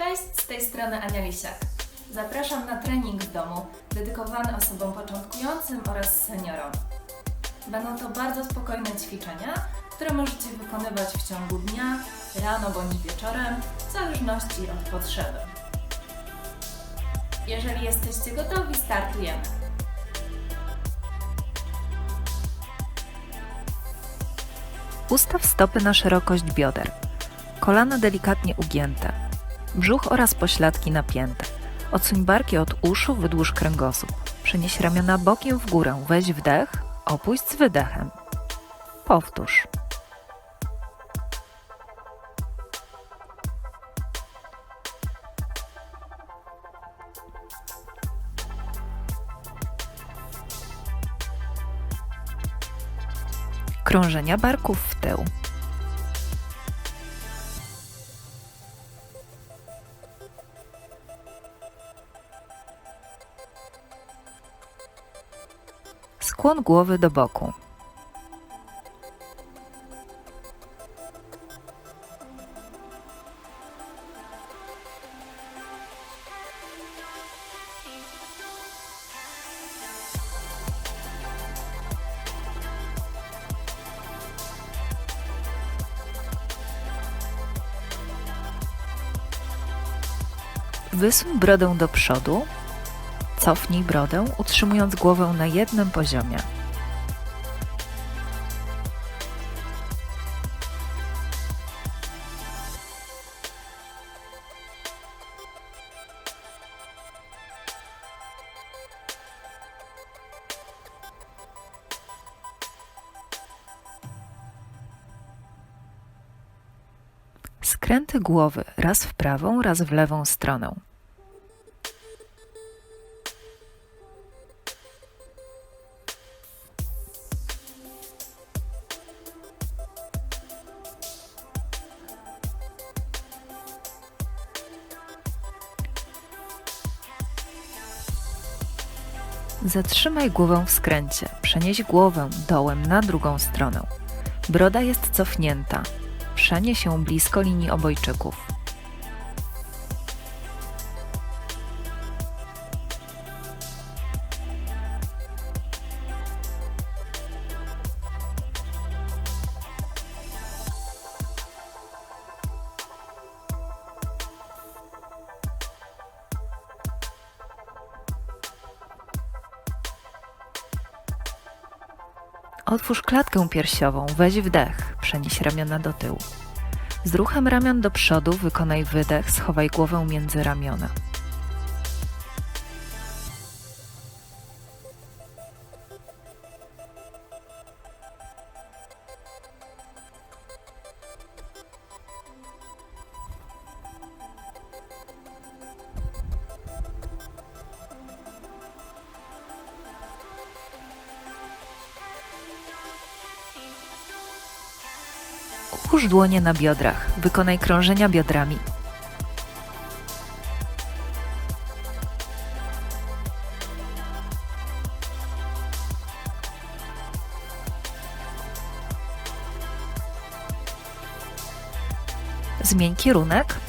Cześć, z tej strony Ania Lisiak. Zapraszam na trening w domu dedykowany osobom początkującym oraz seniorom. Będą to bardzo spokojne ćwiczenia, które możecie wykonywać w ciągu dnia, rano bądź wieczorem, w zależności od potrzeby. Jeżeli jesteście gotowi, startujemy. Ustaw stopy na szerokość bioder. Kolana delikatnie ugięte. Brzuch oraz pośladki napięte. Odsuń barki od uszu, wydłuż kręgosłup. Przenieś ramiona bokiem w górę. Weź wdech, opuść z wydechem. Powtórz. Krążenia barków w tył. Skłon głowy do boku. Wysuń brodę do przodu. Cofnij brodę, utrzymując głowę na jednym poziomie. Skręty głowy raz w prawą, raz w lewą stronę. Zatrzymaj głowę w skręcie. Przenieś głowę dołem na drugą stronę. Broda jest cofnięta. Przenieś ją blisko linii obojczyków. Otwórz klatkę piersiową, weź wdech, przenieś ramiona do tyłu. Z ruchem ramion do przodu wykonaj wydech, schowaj głowę między ramiona. Dłonie na biodrach, wykonaj krążenia biodrami. Zmień kierunek.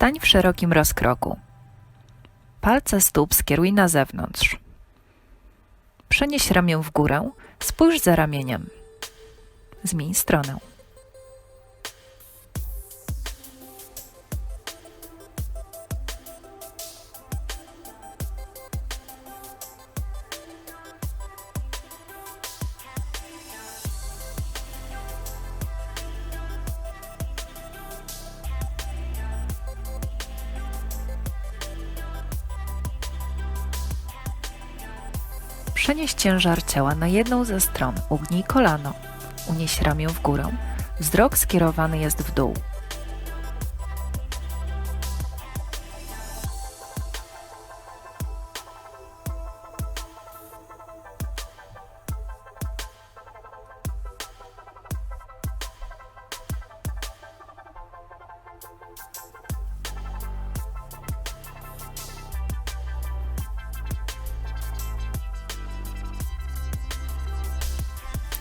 Stań w szerokim rozkroku. Palce stóp skieruj na zewnątrz. Przenieś ramię w górę, spójrz za ramieniem. Zmień stronę. Przenieś ciężar ciała na jedną ze stron, ugnij kolano. Unieś ramię w górę. Wzrok skierowany jest w dół.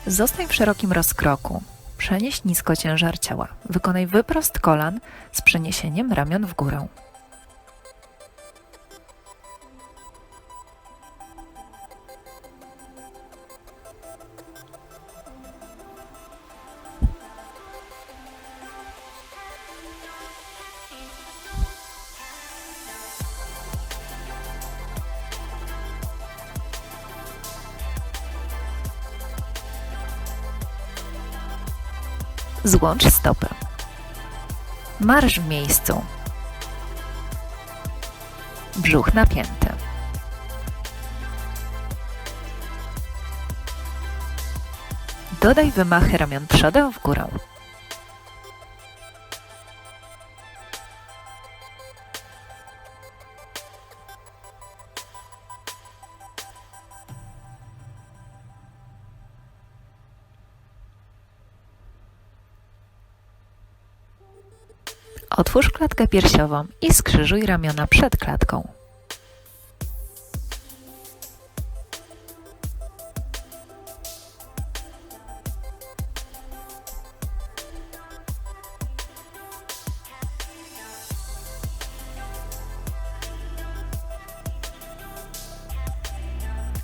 Zostań w szerokim rozkroku. Przenieś nisko ciężar ciała. Wykonaj wyprost kolan z przeniesieniem ramion w górę. Złącz stopy. Marsz w miejscu. Brzuch napięty. Dodaj wymachy ramion przodem w górę. Klatkę piersiową i skrzyżuj ramiona przed klatką.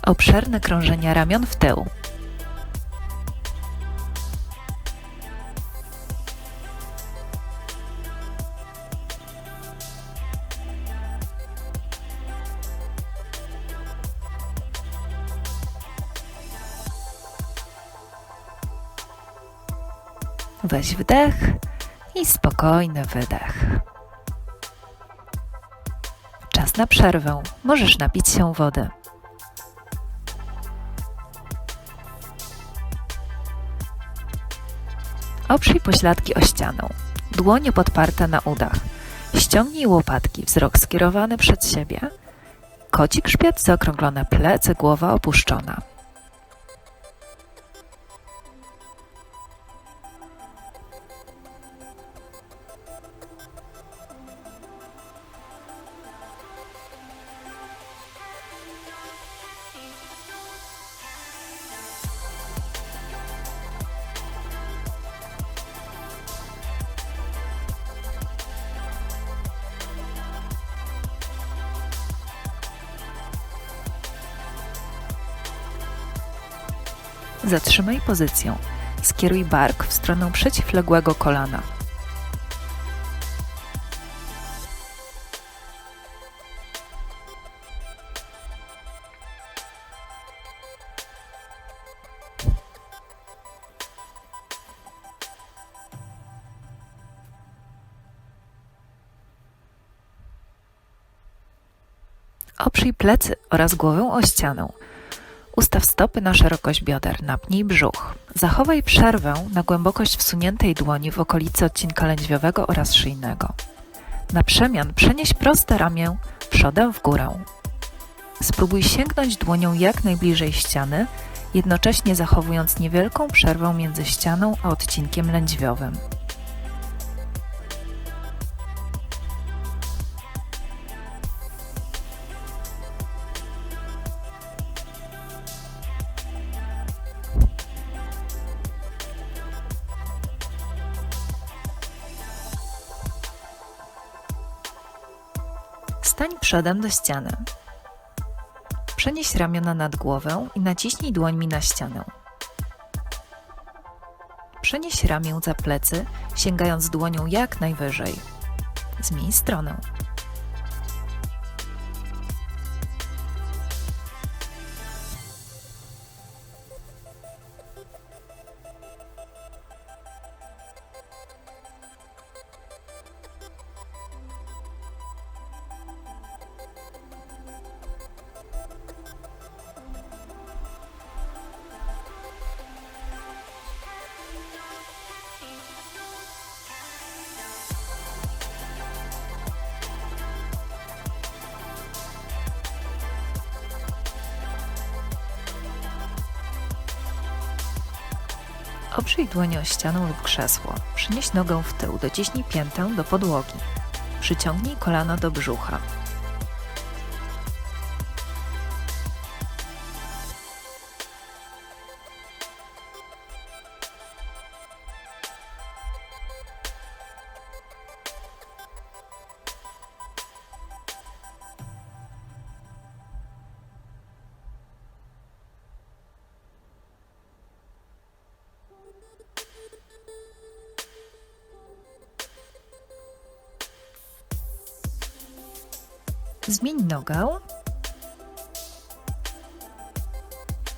Obszerne krążenia ramion w tył. Weź wdech i spokojny wydech. Czas na przerwę. Możesz napić się wody. Oprzyj pośladki o ścianę. Dłonie podparte na udach. Ściągnij łopatki, wzrok skierowany przed siebie. Koci grzbiet, zaokrąglone plecy, głowa opuszczona. Zatrzymaj pozycję. Skieruj bark w stronę przeciwległego kolana. Oprzyj plecy oraz głowę o ścianę. Ustaw stopy na szerokość bioder, napnij brzuch. Zachowaj przerwę na głębokość wsuniętej dłoni w okolicy odcinka lędźwiowego oraz szyjnego. Na przemian przenieś proste ramię przodem w górę. Spróbuj sięgnąć dłonią jak najbliżej ściany, jednocześnie zachowując niewielką przerwę między ścianą a odcinkiem lędźwiowym. Przodem do ściany. Przenieś ramiona nad głowę i naciśnij dłońmi na ścianę. Przenieś ramię za plecy, sięgając dłonią jak najwyżej. Zmień stronę. Oprzyj dłonie o ścianę lub krzesło. Przynieś nogę w tył, dociśnij piętę do podłogi. Przyciągnij kolano do brzucha. Nogę.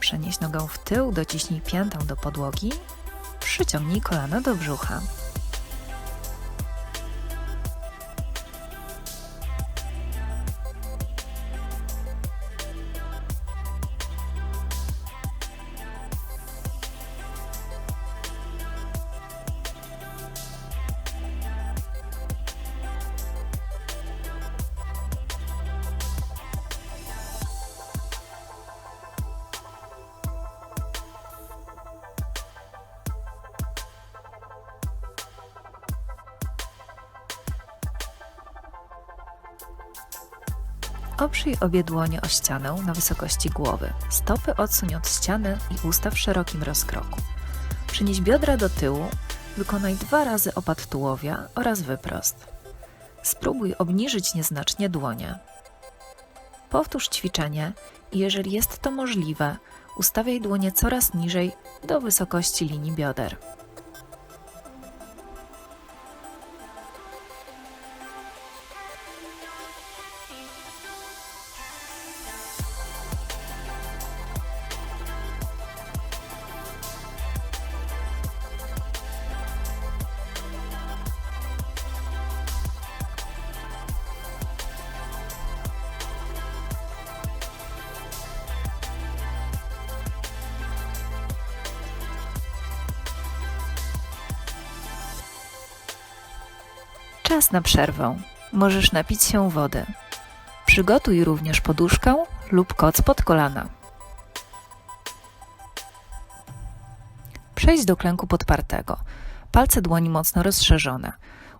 Przenieś nogę w tył, dociśnij piętę do podłogi. Przyciągnij kolana do brzucha. Oprzyj obie dłonie o ścianę na wysokości głowy. Stopy odsuń od ściany i ustaw w szerokim rozkroku. Przynieś biodra do tyłu, wykonaj dwa razy opad tułowia oraz wyprost. Spróbuj obniżyć nieznacznie dłonie. Powtórz ćwiczenie i jeżeli jest to możliwe, ustawiaj dłonie coraz niżej do wysokości linii bioder. Czas na przerwę. Możesz napić się wody. Przygotuj również poduszkę lub koc pod kolana. Przejdź do klęku podpartego. Palce dłoni mocno rozszerzone.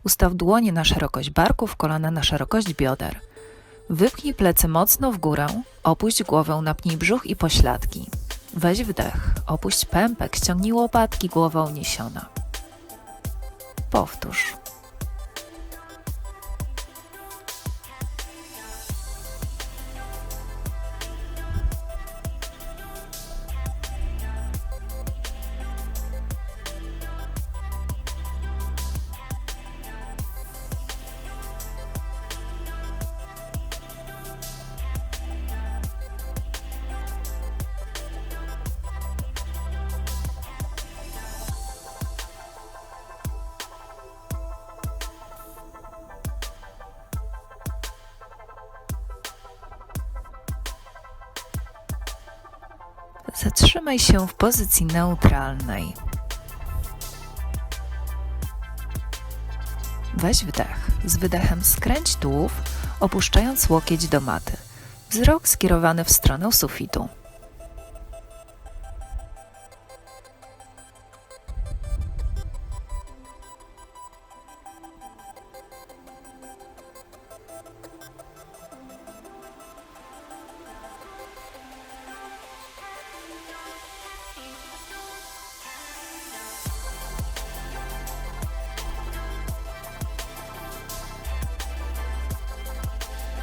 Ustaw dłonie na szerokość barków, kolana na szerokość bioder. Wypchnij plecy mocno w górę, opuść głowę, napnij brzuch i pośladki. Weź wdech, opuść pępek, ściągnij łopatki, głowa uniesiona. Powtórz. Zatrzymaj się w pozycji neutralnej. Weź wdech. Z wydechem skręć tułów, opuszczając łokieć do maty. Wzrok skierowany w stronę sufitu.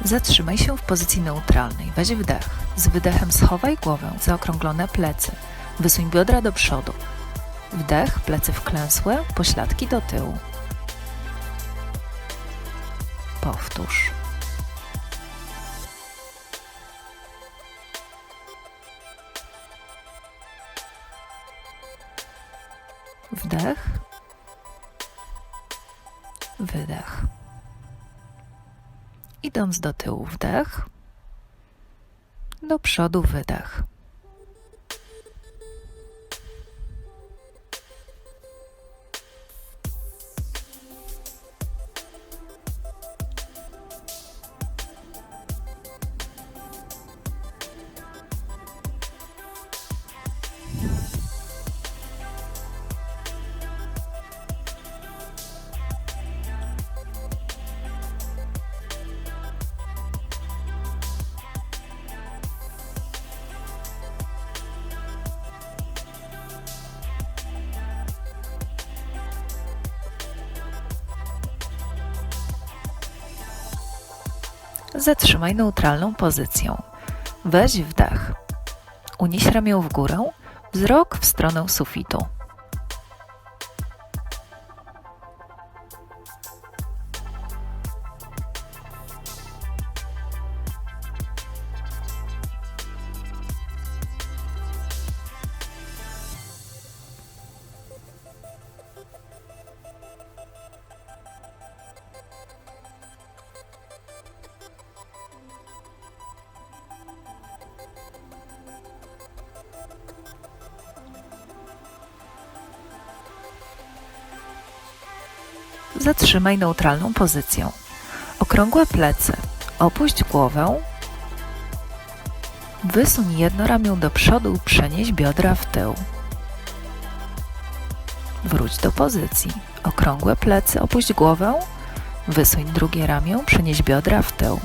Zatrzymaj się w pozycji neutralnej. Weź wdech. Z wydechem schowaj głowę, zaokrąglone plecy. Wysuń biodra do przodu. Wdech, plecy wklęsłe, pośladki do tyłu. Powtórz. Wdech. Wydech. Idąc do tyłu, wdech. Do przodu, wydech. Zatrzymaj neutralną pozycją. Weź wdech. Unieś ramię w górę, wzrok w stronę sufitu. Zatrzymaj neutralną pozycję. Okrągłe plecy. Opuść głowę. Wysuń jedno ramię do przodu, przenieś biodra w tył. Wróć do pozycji. Okrągłe plecy, opuść głowę. Wysuń drugie ramię, przenieś biodra w tył.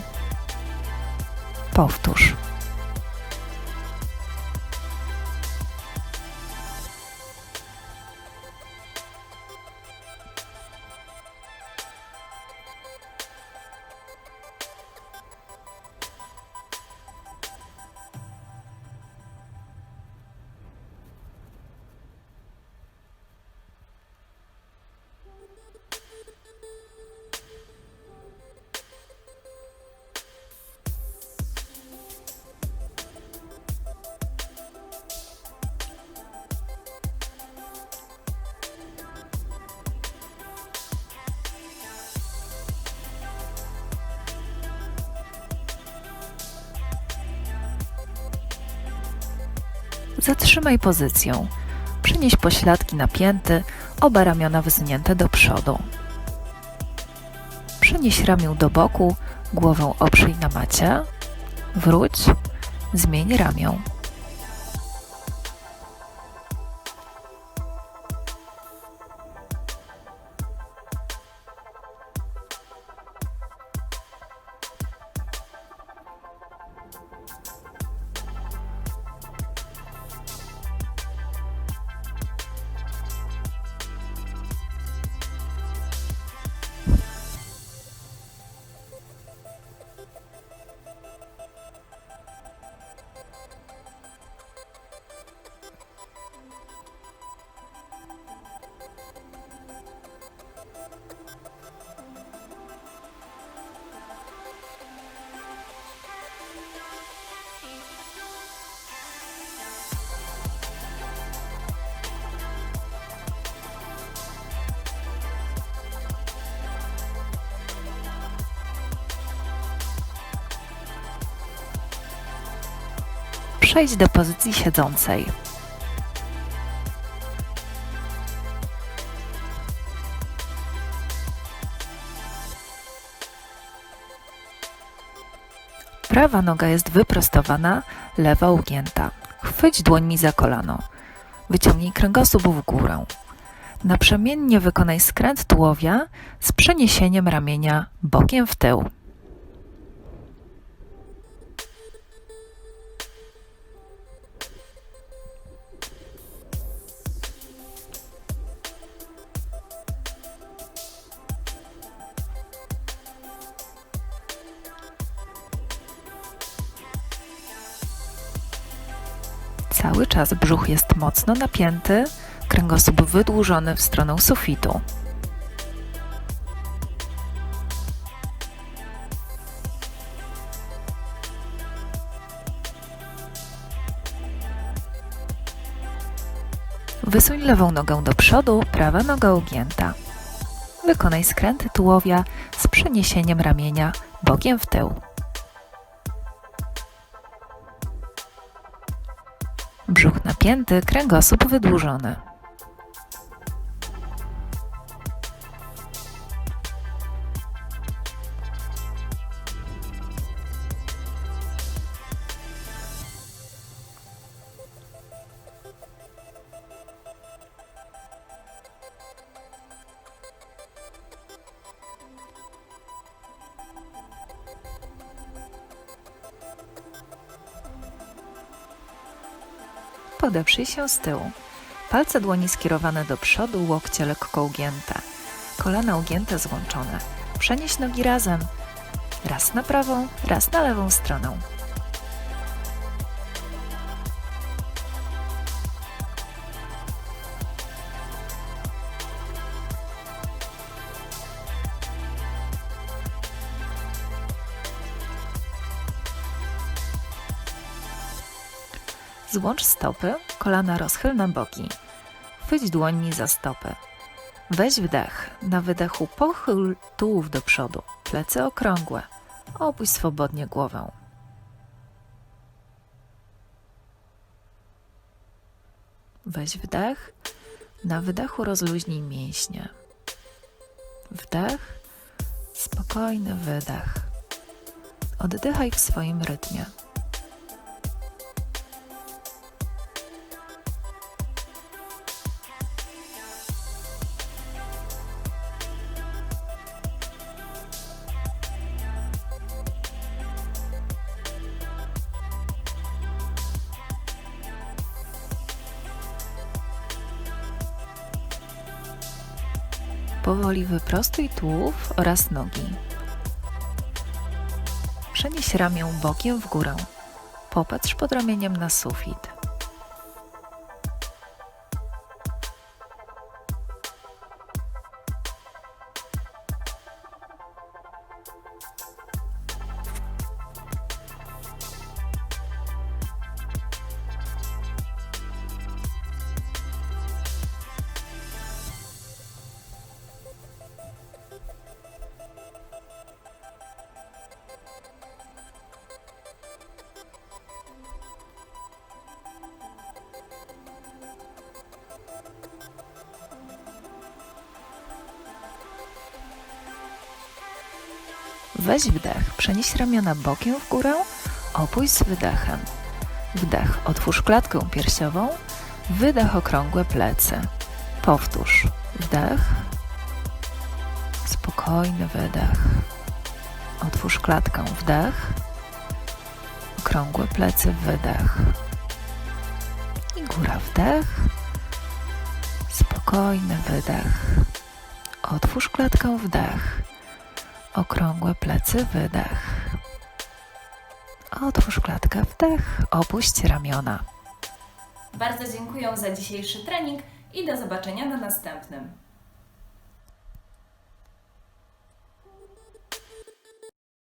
Powtórz. Zatrzymaj pozycję. Przenieś pośladki napięty, oba ramiona wysunięte do przodu. Przenieś ramię do boku, głowę oprzyj na macie. Wróć, zmień ramię. Przejdź do pozycji siedzącej. Prawa noga jest wyprostowana, lewa ugięta. Chwyć dłońmi za kolano. Wyciągnij kręgosłup w górę. Naprzemiennie wykonaj skręt tułowia z przeniesieniem ramienia bokiem w tył. Cały czas brzuch jest mocno napięty, kręgosłup wydłużony w stronę sufitu. Wysuń lewą nogę do przodu, prawa noga ugięta. Wykonaj skręty tułowia z przeniesieniem ramienia bokiem w tył. Brzuch napięty, kręgosłup wydłużony. Podeprzyj się z tyłu. Palce dłoni skierowane do przodu, łokcie lekko ugięte. Kolana ugięte, złączone. Przenieś nogi razem. Raz na prawą, raz na lewą stronę. Złącz stopy, kolana rozchyl na boki. Chwyć dłońmi za stopy. Weź wdech. Na wydechu pochyl tułów do przodu, plecy okrągłe. Opuść swobodnie głowę. Weź wdech. Na wydechu rozluźnij mięśnie. Wdech, spokojny wydech. Oddychaj w swoim rytmie. Powoli wyprostuj tułów oraz nogi. Przenieś ramię bokiem w górę. Popatrz pod ramieniem na sufit. Przenieś ramiona bokiem w górę, opuść z wydechem. Wdech, otwórz klatkę piersiową, wydech, okrągłe plecy. Powtórz. Wdech, spokojny wydech. Otwórz klatkę, wdech, okrągłe plecy, wydech. I góra, wdech, spokojny wydech. Otwórz klatkę, wdech okrągłe plecy, wydech. Otwórz klatkę, wdech, opuść ramiona. Bardzo dziękuję za dzisiejszy trening i do zobaczenia na następnym.